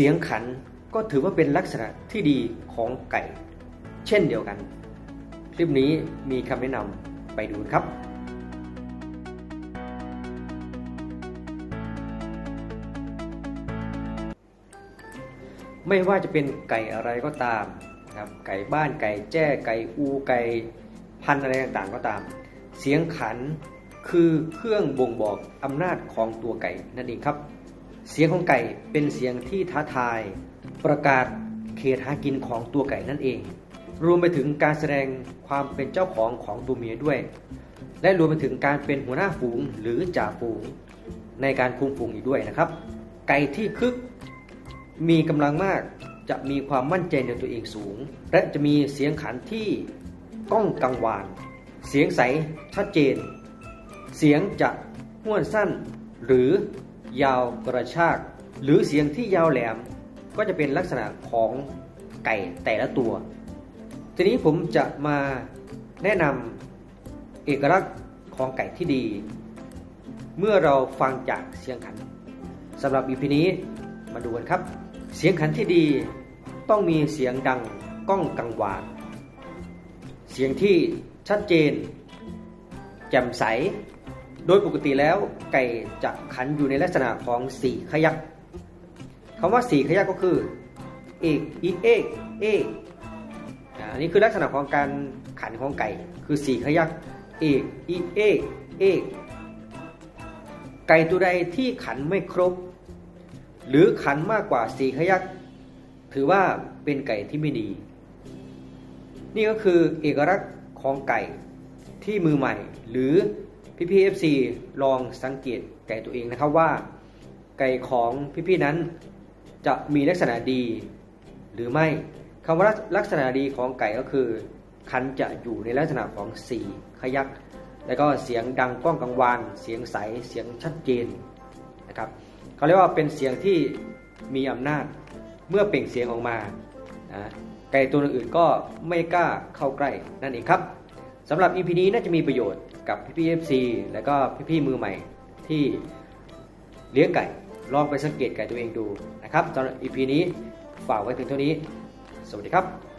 เสียงขันก็ถือว่าเป็นลักษณะที่ดีของไก่ เช่นเดียวกัน คลิปนี้มีคำแนะนำไปดูครับ ไม่ว่าจะเป็นไก่อะไรก็ตามนะครับไก่บ้านไก่แจ้ไก่อูไก่พันอะไรต่างๆก็ตาม เสียงขันคือเครื่องบ่งบอกอำนาจของตัวไก่นั่นเองครับ เสียงของไก่เป็นเสียงที่ท้าทาย ประกาศเขตหากินของตัวไก่นั่นเอง รวมไปถึงการแสดงความเป็นเจ้าของของตัวเมียด้วย และรวมไปถึงการเป็นหัวหน้าฝูงหรือจ่าฝูง ในการคุมฝูงอีกด้วยนะครับ ไก่ที่คึกมีกำลังมากจะมีความมั่นใจในตัวเองสูง และจะมีเสียงขันที่ก้องกังวาน เสียงใสชัดเจน เสียงจะห้วนสั้นหรือ ยาวกระชาก หรือเสียงที่ยาวแหลม ก็จะเป็นลักษณะของไก่แต่ละตัว ทีนี้ผมจะมาแนะนำเอกลักษณ์ของไก่ที่ดี เมื่อเราฟังจากเสียงขันสำหรับอีพีนี้มาดูกันครับ เสียงขันที่ดีต้องมีเสียงดังก้องกังวานเสียงที่ชัดเจน แจ่มใส โดยปกติแล้วไก่จะขันอยู่ในลักษณะของสี่ขยักคำว่าสี่ขยักก็คือเอกอีเอกเอกอันนี้คือลักษณะของการขันของไก่คือสี่ขยักเอกอีเอกเอกไก่ตัวใดที่ขันไม่ครบ หรือขันมากกว่าสี่ขยักถือว่าเป็นไก่ที่ไม่ดี นี่ก็คือเอกลักษณ์ของไก่ที่มือใหม่หรือ พี่พี่เอฟซีลองสังเกตไก่ตัวเองนะครับว่า ไก่ของพี่ๆนั้นจะมีลักษณะดีหรือไม่คำว่าลักษณะดีของไก่ก็คือ คันจะอยู่ในลักษณะของสีขยัก แล้วก็เสียงดังก้องกังวาน เสียงใสเสียงชัดเจนนะครับเขาเรียกว่าเป็นเสียงที่มีอำนาจเมื่อเปล่งเสียงออกมานะไก่ตัวอื่นก็ไม่กล้าเข้าใกล้นั่นเองครับสำหรับ EP นี้น่าจะมีประโยชน์ กับพี่ๆ FC แล้วก็พี่ๆมือใหม่ที่เลี้ยงไก่ ลองไปสังเกตไก่ตัวเองดูนะครับสำหรับ EP นี้ฝากไว้เพียงเท่านี้ สวัสดีครับ